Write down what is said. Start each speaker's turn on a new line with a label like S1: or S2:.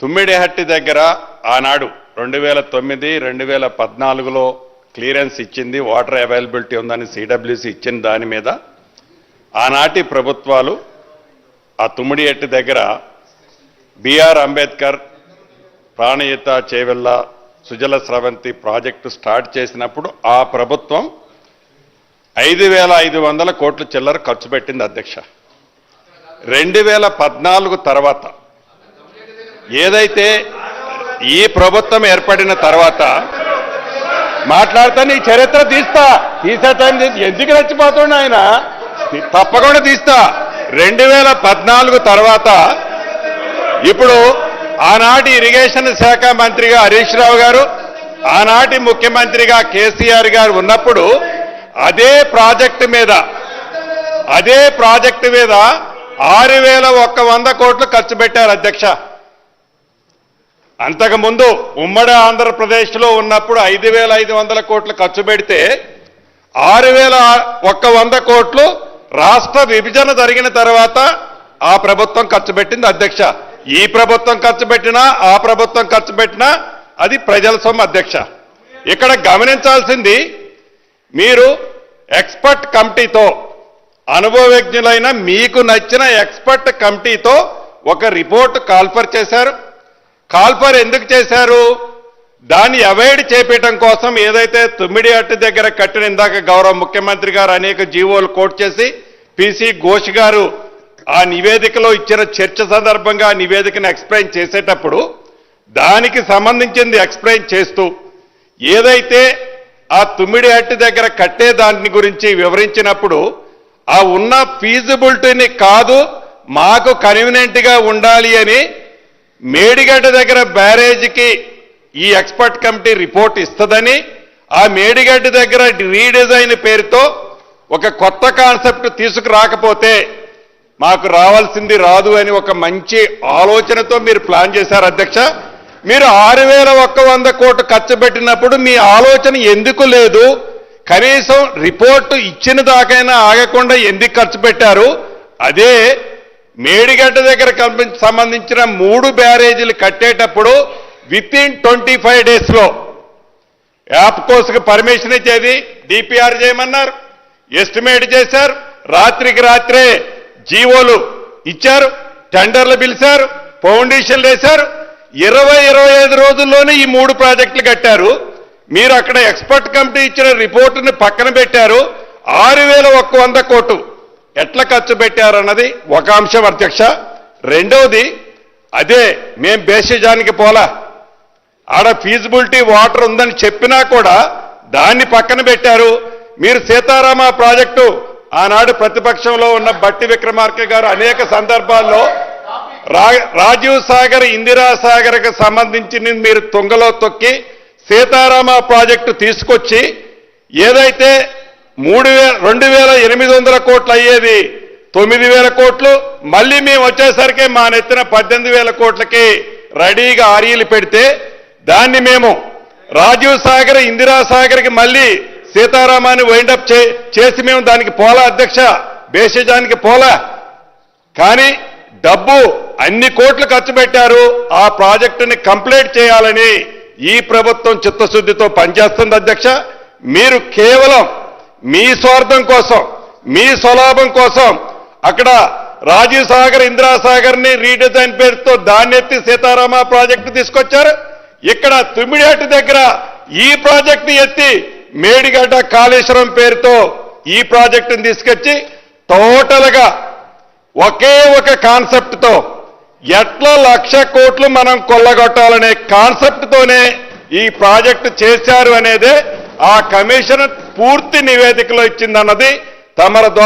S1: తుమ్మిడిహట్టి దగ్గర ఆనాడు రెండు వేల తొమ్మిది రెండు వేల పద్నాలుగులో క్లియరెన్స్ ఇచ్చింది వాటర్ అవైలబిలిటీ ఉందని సిడబ్ల్యూసి ఇచ్చిన దాని మీద. ఆనాటి ప్రభుత్వాలు ఆ తుమ్మిడిహట్టి దగ్గర BR Ambedkar Pranahita Chevella Sujala Sravanthi project start చేసినప్పుడు ఆ ప్రభుత్వం ఐదు వేల ఐదు వందల కోట్ల చిల్లర ఖర్చు పెట్టింది అధ్యక్ష. రెండు వేల పద్నాలుగు తర్వాత ఏదైతే ఈ ప్రభుత్వం ఏర్పడిన తర్వాత మాట్లాడతా నీ చరిత్ర తీస్తా. తీసే టైం ఎందుకు రెచ్చిపోతుండ ఆయన? తప్పకుండా తీస్తా. రెండు వేల పద్నాలుగు తర్వాత ఇప్పుడు ఆనాటి ఇరిగేషన్ శాఖ మంత్రిగా హరీష్ రావు గారు ఆనాటి ముఖ్యమంత్రిగా కేసీఆర్ గారు ఉన్నప్పుడు అదే ప్రాజెక్టు మీద అదే ప్రాజెక్టు మీద ఆరు వేల ఒక్క వంద కోట్లు ఖర్చు పెట్టారు అధ్యక్ష. అంతకుముందు ఉమ్మడి ఆంధ్రప్రదేశ్లో ఉన్నప్పుడు ఐదు వేల ఐదు వందల కోట్లు ఖర్చు పెడితే ఆరు వేల ఒక్క వంద కోట్లు రాష్ట్ర విభజన జరిగిన తర్వాత ఆ ప్రభుత్వం ఖర్చు పెట్టింది అధ్యక్ష. ఈ ప్రభుత్వం ఖర్చు పెట్టినా ఆ ప్రభుత్వం ఖర్చు పెట్టినా అది ప్రజల సొమ్ము అధ్యక్ష. ఇక్కడ గమనించాల్సింది మీరు ఎక్స్పర్ట్ కమిటీతో అనుభవజ్ఞులైన మీకు నచ్చిన ఎక్స్పర్ట్ కమిటీతో ఒక రిపోర్ట్ కాల్ఫర్ చేశారు. కాల్పర్ ఎందుకు చేశారు? దాన్ని అవాయిడ్ చేపట్టడం కోసం ఏదైతే తుమ్మిడి అట్టు దగ్గర కట్టిన ఇందాక గౌరవ ముఖ్యమంత్రి గారు అనేక జీవోలు కోట్ చేసి పిసి ఘోష్ గారు ఆ నివేదికలో ఇచ్చిన చర్చ సందర్భంగా ఆ నివేదికను ఎక్స్ప్లెయిన్ చేసేటప్పుడు దానికి సంబంధించింది ఎక్స్ప్లెయిన్ చేస్తూ ఏదైతే ఆ తుమ్మిడి హట్టి దగ్గర కట్టే దాని గురించి వివరించినప్పుడు ఆ ఉన్న ఫీజిబిలిటీని కాదు మాకు కన్వీనియంట్గా ఉండాలి అని మేడిగడ్డ దగ్గర బ్యారేజీకి ఈ ఎక్స్పర్ట్ కమిటీ రిపోర్ట్ ఇస్తుందని ఆ మేడిగడ్డ దగ్గర రీడిజైన్ పేరుతో ఒక కొత్త కాన్సెప్ట్ తీసుకురాకపోతే మాకు రావాల్సింది రాదు అని ఒక మంచి ఆలోచనతో మీరు ప్లాన్ చేశారు అధ్యక్ష. మీరు ఆరు వేల ఒక్క వంద కోట్లు ఖర్చు పెట్టినప్పుడు మీ ఆలోచన ఎందుకు లేదు? కనీసం రిపోర్టు ఇచ్చిన దాకైనా ఆగకుండా ఎందుకు ఖర్చు పెట్టారు? అదే మేడిగడ్డ దగ్గర సంబంధించిన మూడు బ్యారేజీలు కట్టేటప్పుడు విత్ ఇన్ ట్వంటీ ఫైవ్ డేస్లో యాప్ కోర్సుకు పర్మిషన్ ఇచ్చేది డిపిఆర్ చేయమన్నారు ఎస్టిమేట్ చేశారు రాత్రికి రాత్రే జీవోలు ఇచ్చారు టెండర్లు పిలిచారు ఫౌండేషన్లు వేశారు. ఇరవై ఇరవై ఐదు రోజుల్లోనే ఈ మూడు ప్రాజెక్టులు కట్టారు. మీరు అక్కడ ఎక్స్పర్ట్ కమిటీ ఇచ్చిన రిపోర్టుని పక్కన పెట్టారు. ఆరు వేల ఒక్క వంద కోటు ఎట్లా ఖర్చు పెట్టారన్నది ఒక అంశం అధ్యక్ష. రెండవది అదే మేం బేసిజానికి పోలా. ఆడ ఫీజిబిలిటీ వాటర్ ఉందని చెప్పినా కూడా దాన్ని పక్కన పెట్టారు. మీరు సీతారామ ప్రాజెక్టు ఆనాడు ప్రతిపక్షంలో ఉన్న బట్టి విక్రమార్క గారు అనేక సందర్భాల్లో రా- రాజీవ్ సాగర్ ఇందిరా సాగర్కి సంబంధించి మీరు తుంగలో తొక్కి సీతారామ ప్రాజెక్టు తీసుకొచ్చి ఏదైతే మూడు రెండు వేల ఎనిమిది వందల కోట్లు అయ్యేది తొమ్మిది వేల కోట్లు. మళ్ళీ మేము వచ్చేసరికి మా నెత్తిన పద్దెనిమిది వేల కోట్లకి రెడీగా ఆర్యలు పెడితే దాన్ని మేము రాజీవ్ సాగర్ ఇందిరా సాగర్కి మళ్ళీ సీతారామాన్ని వైండప్ చే చేసి మేము దానికి పోలా అధ్యక్ష బేసిజానికి పోలా. కానీ డబ్బు అన్ని కోట్లు ఖర్చు పెట్టారు. ఆ ప్రాజెక్టుని కంప్లీట్ చేయాలని ఈ ప్రభుత్వం చిత్తశుద్ధితో పనిచేస్తుంది అధ్యక్ష. మీరు కేవలం మీ స్వార్థం కోసం మీ స్వలాభం కోసం అక్కడ రాజీవ్ సాగర్ ఇందిరాసాగర్ని రీడిజైన్ పేరుతో దాన్నెత్తి సీతారామ ప్రాజెక్టు తీసుకొచ్చారు. ఇక్కడ తుమ్మిడిహట్టు దగ్గర ఈ ప్రాజెక్టు ఎత్తి మేడిగడ్డ కాళేశ్వరం పేరుతో ఈ ప్రాజెక్టును తీసుకొచ్చి టోటల్గా ఒకే ఒక కాన్సెప్ట్తో ఎట్లా లక్ష కోట్లు మనం కొల్లగొట్టాలనే కాన్సెప్ట్ తోనే ఈ ప్రాజెక్టు చేశారు అనేదే ఆ కమిషన్ పూర్తి నివేదికలో ఇచ్చిందన్నది తమర ద్వారా